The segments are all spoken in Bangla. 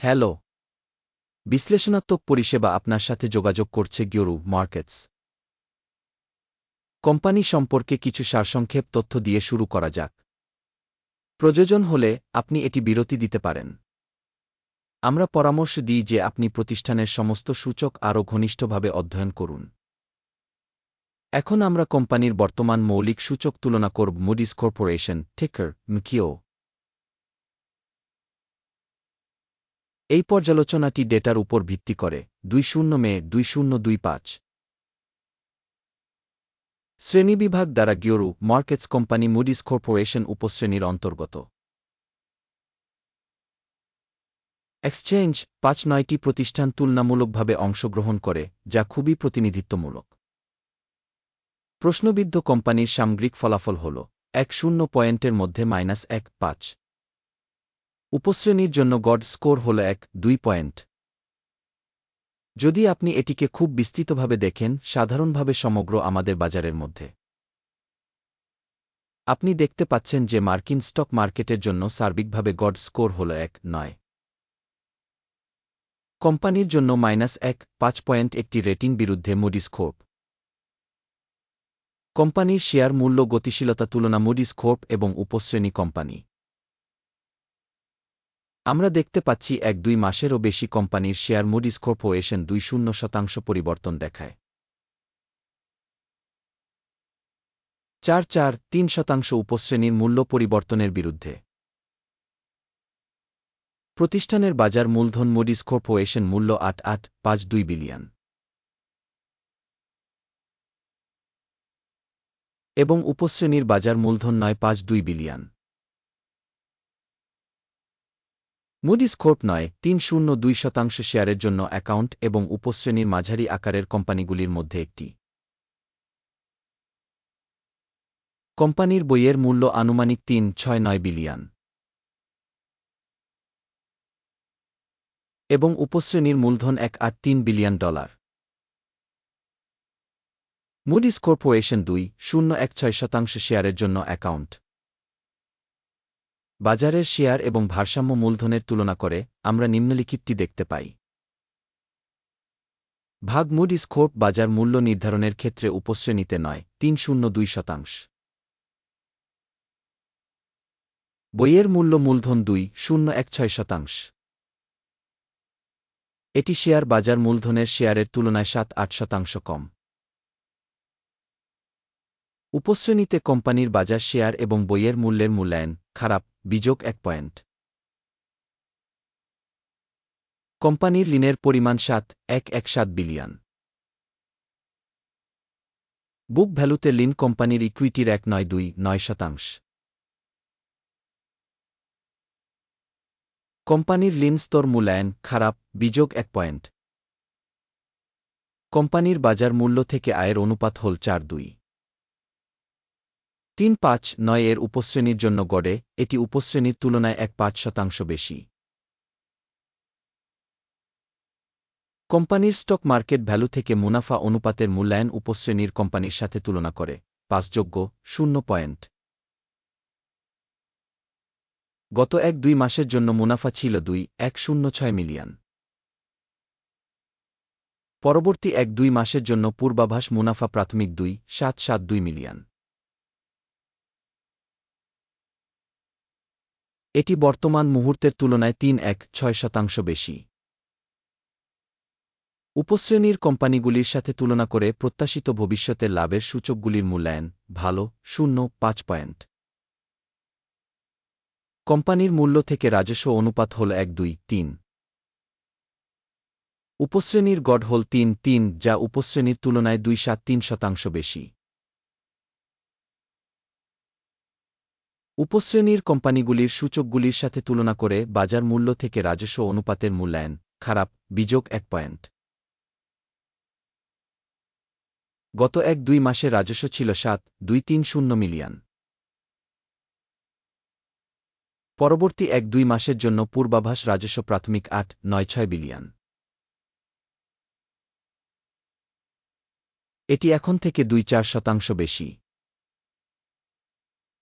হ্যালো। বিশ্লেষণাত্মক পরিষেবা আপনার সাথে যোগাযোগ করছে গিওরু মার্কেটস। কোম্পানি সম্পর্কে কিছু সারসংক্ষেপ তথ্য দিয়ে শুরু করা যাক। প্রয়োজন হলে আপনি এটি বিরতি দিতে পারেন। আমরা পরামর্শ দিই যে আপনি প্রতিষ্ঠানের সমস্ত সূচক আরও ঘনিষ্ঠভাবে অধ্যয়ন করুন। এখন আমরা কোম্পানির বর্তমান মৌলিক সূচক তুলনা করব মুডিস কর্পোরেশন, টিকার, মকিও। এই পর্যালোচনাটি ডেটার উপর ভিত্তি করে, দুই শূন্য মে, দুই শূন্য দুই পাঁচ। শ্রেণীবিভাগ দ্বারা গিওরু মার্কেটস কোম্পানি মুডিস কর্পোরেশন উপশ্রেণীর অন্তর্গত। এক্সচেঞ্জ পাঁচ নয়টি প্রতিষ্ঠান তুলনামূলকভাবে অংশগ্রহণ করে, যা খুবই প্রতিনিধিত্বমূলক। প্রশ্নবিদ্ধ কোম্পানির সামগ্রিক ফলাফল হল, এক শূন্য পয়েন্টের মধ্যে মাইনাস এক পাঁচ। উপশ্রেণীর জন্য গড স্কোর হল এক, দুই পয়েন্ট। যদি আপনি এটিকে খুব বিস্তৃতভাবে দেখেন, সাধারণভাবে সমগ্র আমাদের বাজারের মধ্যে। আপনি দেখতে পাচ্ছেন যে মার্কিন স্টক মার্কেটের জন্য সার্বিকভাবে গড স্কোর হল এক, নয়। কোম্পানির জন্য মাইনাস এক, পাঁচ পয়েন্ট একটি রেটিং বিরুদ্ধে মুডিস খোপ কোম্পানির শেয়ার মূল্য গতিশীলতা তুলনা মুডিস খোপ এবং উপশ্রেণী কোম্পানি। আমরা দেখতে পাচ্ছি এক দুই মাসেরও বেশি কোম্পানির শেয়ার মুডিস কর্পোরেশন দুই শূন্য শতাংশ পরিবর্তন দেখায়। চার চার তিন শতাংশ উপশ্রেণীর মূল্য পরিবর্তনের বিরুদ্ধে। প্রতিষ্ঠানের বাজার মূলধন মুডিস কর্পোরেশন মূল্য আট আট পাঁচ দুই বিলিয়ন। এবং উপশ্রেণীর বাজার মূলধন নয় পাঁচ দুই বিলিয়ন। মুডিস কোর্প নয়, তিন শূন্য দুই শতাংশ শেয়ারের জন্য অ্যাকাউন্ট এবং উপশ্রেণীর মাঝারি আকারের কোম্পানিগুলির মধ্যে একটি। কোম্পানির বইয়ের মূল্য আনুমানিক তিন, ছয়, নয় বিলিয়ন। এবং উপশ্রেণীর মূলধন এক, আট, তিন বিলিয়ন ডলার। মুডিস কর্পোরেশন দুই, শূন্য, এক, ছয় শতাংশ শেয়ারের জন্য অ্যাকাউন্ট। বাজারের শেয়ার এবং ভারসাম্য মূলধনের তুলনা করে আমরা নিম্নলিখিতটি দেখতে পাই। ভাগ মুডিস খোপ বাজার মূল্য নির্ধারণের ক্ষেত্রে উপশ্রেণীতে নয়, তিন শূন্য দুই শতাংশ। বইয়ের মূল্য মূলধন দুই, শূন্য এক ছয় শতাংশ। এটি শেয়ার বাজার মূলধনের শেয়ারের তুলনায় সাত আট শতাংশ কম। উপশ্রেণীতে কোম্পানির বাজার শেয়ার এবং বইয়ের মূল্যের মূল্যায়ন, খারাপ, বিযোগ এক পয়েন্ট। কোম্পানির ঋণের পরিমাণ সাত, এক এক, সাত বিলিয়ন। বুক ভ্যালুতে লিন কোম্পানির ইকুইটির এক, নয়, দুই, নয় শতাংশ। কোম্পানির লিন স্তর মূল্যায়ন, খারাপ, বিযোগ এক পয়েন্ট। কোম্পানির বাজার মূল্য থেকে আয়ের অনুপাত হল চার, দুই। তিন পাঁচ নয় এর উপশ্রেণীর জন্য গড়ে, এটি উপশ্রেণীর তুলনায় এক পাঁচ শতাংশ বেশি। কোম্পানির স্টক মার্কেট ভ্যালু থেকে মুনাফা অনুপাতের মূল্যায়ন উপশ্রেণীর কোম্পানির সাথে তুলনা করে পাঁচযোগ্য শূন্য পয়েন্ট। গত এক দুই মাসের জন্য মুনাফা ছিল দুই, এক শূন্য ছয় মিলিয়ন। পরবর্তী এক দুই মাসের জন্য পূর্বাভাস মুনাফা প্রাথমিক দুই, সাত সাত দুই মিলিয়ন। এটি বর্তমান মুহূর্তের তুলনায় তিন এক, ছয় শতাংশ বেশি। উপশ্রেণীর কোম্পানিগুলির সাথে তুলনা করে প্রত্যাশিত ভবিষ্যতের লাভের সূচকগুলির মূল্যায়ন ভালো, শূন্য, পাঁচ পয়েন্ট। কোম্পানির মূল্য থেকে রাজস্ব অনুপাত হল এক, দুই, তিন। উপশ্রেণীর গড় হল তিন তিন, যা উপশ্রেণীর তুলনায় দুই সাত, তিন শতাংশ বেশি। উপশ্রেণীর কোম্পানিগুলির সূচকগুলির সাথে তুলনা করে বাজার মূল্য থেকে রাজস্ব অনুপাতের মূল্যায়ন, খারাপ, বিযোগ এক পয়েন্ট। গত এক দুই মাসে রাজস্ব ছিল সাত, দুই তিন শূন্য মিলিয়ন। পরবর্তী এক দুই মাসের জন্য পূর্বাভাস রাজস্ব প্রাথমিক আট, নয় ছয় বিলিয়ন। এটি এখন থেকে দুই চার শতাংশ বেশি।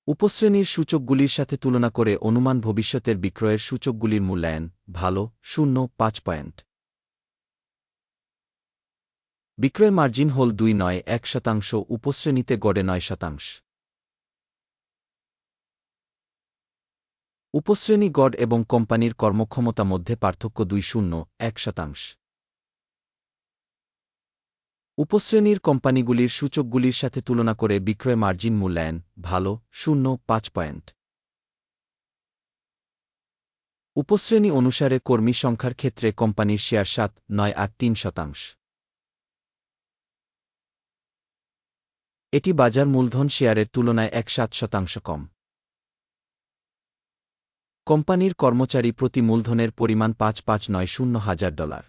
উপশ্রেণীর সূচকগুলির সাথে তুলনা করে অনুমান ভবিষ্যতের বিক্রয়ের সূচকগুলির মূল্যায়ন, ভালো, শূন্য, পাঁচ পয়েন্ট। বিক্রয় মার্জিন হল দুই নয় এক শতাংশ, উপশ্রেণীতে গড়ে নয় শতাংশ। উপশ্রেণী গড় এবং কোম্পানির কর্মক্ষমতা মধ্যে পার্থক্য দুই শূন্য, এক শতাংশ। উপশ্রেণীর কোম্পানিগুলির সূচকগুলির সাথে তুলনা করে বিক্রয় মার্জিন মূল্যায়ন ভালো, শূন্য, পাঁচ পয়েন্ট। উপশ্রেণী অনুসারে কর্মী সংখ্যার ক্ষেত্রে কোম্পানির শেয়ার সাত, নয় আট তিন শতাংশ। এটি বাজার মূলধন শেয়ারের তুলনায় এক সাত শতাংশ কম। কোম্পানির কর্মচারী প্রতি মূলধনের পরিমাণ পাঁচ পাঁচ নয় শূন্য হাজার ডলার।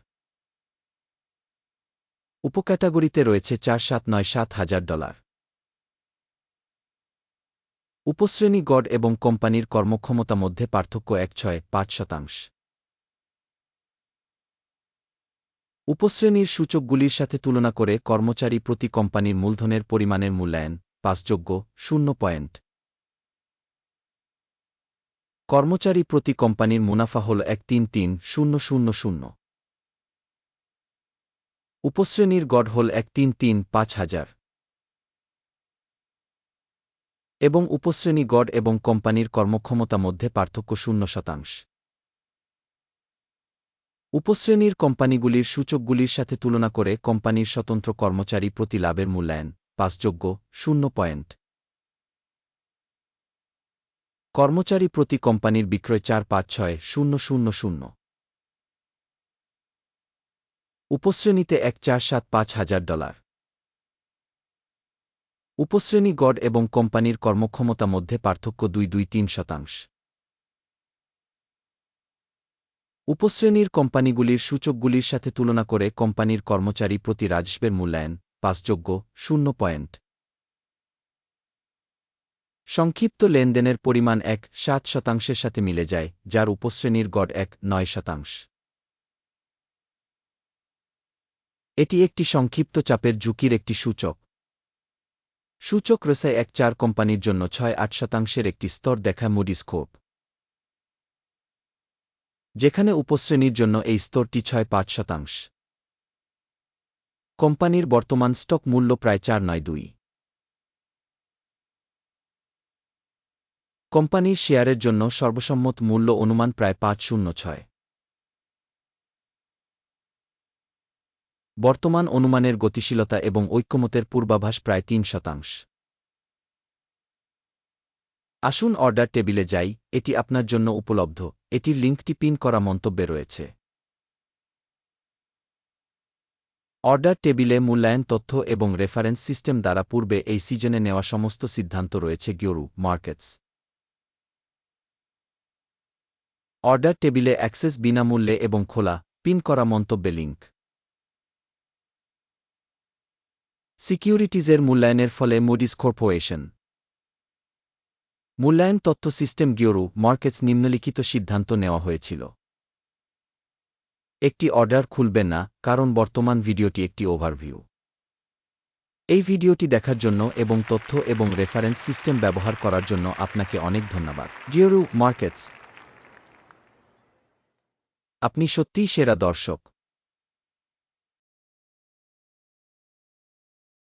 উপক্যাটাগরিতে রয়েছে চার সাত নয় সাত হাজার ডলার। উপশ্রেণী গড় এবং কোম্পানির কর্মক্ষমতা মধ্যে পার্থক্য এক ছয় পাঁচ শতাংশ। উপশ্রেণীর সূচকগুলির সাথে তুলনা করে কর্মচারী প্রতি কোম্পানির মূলধনের পরিমাণের মূল্যায়ন পাঁচযোগ্য শূন্য পয়েন্ট। কর্মচারী প্রতি কোম্পানির মুনাফা হল এক তিন তিন শূন্য শূন্য শূন্য। উপশ্রেণীর গড় হল এক তিন তিন পাঁচ হাজার। এবং উপশ্রেণী গড় এবং কোম্পানির কর্মক্ষমতা মধ্যে পার্থক্য শূন্য শতাংশ। উপশ্রেণীর কোম্পানিগুলির সূচকগুলির সাথে তুলনা করে কোম্পানির স্বতন্ত্র কর্মচারী প্রতি লাভের মূল্যায়ন পাঁচযোগ্য, শূন্য পয়েন্ট। কর্মচারী প্রতি কোম্পানির বিক্রয় চার পাঁচ ছয় শূন্য শূন্য শূন্য। উপশ্রেণীতে এক চার সাত পাঁচ হাজার ডলার। উপশ্রেণী গড় এবং কোম্পানির কর্মক্ষমতা মধ্যে পার্থক্য দুই দুই তিন শতাংশ। উপশ্রেণীর কোম্পানিগুলির সূচকগুলির সাথে তুলনা করে কোম্পানির কর্মচারী প্রতি রাজস্বের মূল্যায়ন পাঁচযোগ্য শূন্য পয়েন্ট। সংক্ষিপ্ত লেনদেনের পরিমাণ এক সাত শতাংশের সাথে মিলে যায়, যার উপশ্রেণীর গড় এক নয় শতাংশ। এটি একটি সংক্ষিপ্ত চাপের ঝুঁকির একটি সূচক। সূচক রেসায় এক চার কোম্পানির জন্য ছয় আট শতাংশের একটি স্তর দেখা মুডিস্কোপ যেখানে উপশ্রেণীর জন্য এই স্তরটি ছয় পাঁচ শতাংশ। কোম্পানির বর্তমান স্টক মূল্য প্রায় চার নয় দুই। কোম্পানির শেয়ারের জন্য সর্বসম্মত মূল্য অনুমান প্রায় পাঁচ শূন্য ছয়। বর্তমান অনুমানের গতিশীলতা এবং ঐক্যমতের পূর্বাভাস প্রায় তিন শতাংশ। আসুন অর্ডার টেবিলে যাই, এটি আপনার জন্য উপলব্ধ, এটির লিঙ্কটি পিন করা মন্তব্যে রয়েছে। অর্ডার টেবিলে মূল্যায়ন তথ্য এবং রেফারেন্স সিস্টেম দ্বারা পূর্বে এই সিজনে নেওয়া সমস্ত সিদ্ধান্ত রয়েছে গিওরু, মার্কেটস। অর্ডার টেবিলে অ্যাক্সেস বিনামূল্যে এবং খোলা, পিন করা মন্তব্যে লিঙ্ক। সিকিউরিটিজের মূল্যায়নের ফলে মুডিস কর্পোরেশন মূল্যায়ন তথ্য সিস্টেম গিওরু মার্কেটস নিম্নলিখিত সিদ্ধান্ত নেওয়া হয়েছিল। একটি অর্ডার খুলবে না, কারণ বর্তমান ভিডিওটি একটি ওভারভিউ এই ভিডিওটি দেখার জন্য এবং তথ্য এবং রেফারেন্স সিস্টেম ব্যবহার করার জন্য আপনাকে অনেক ধন্যবাদ। গিওরু মার্কেটস আপনি সত্যিই সেরা দর্শক।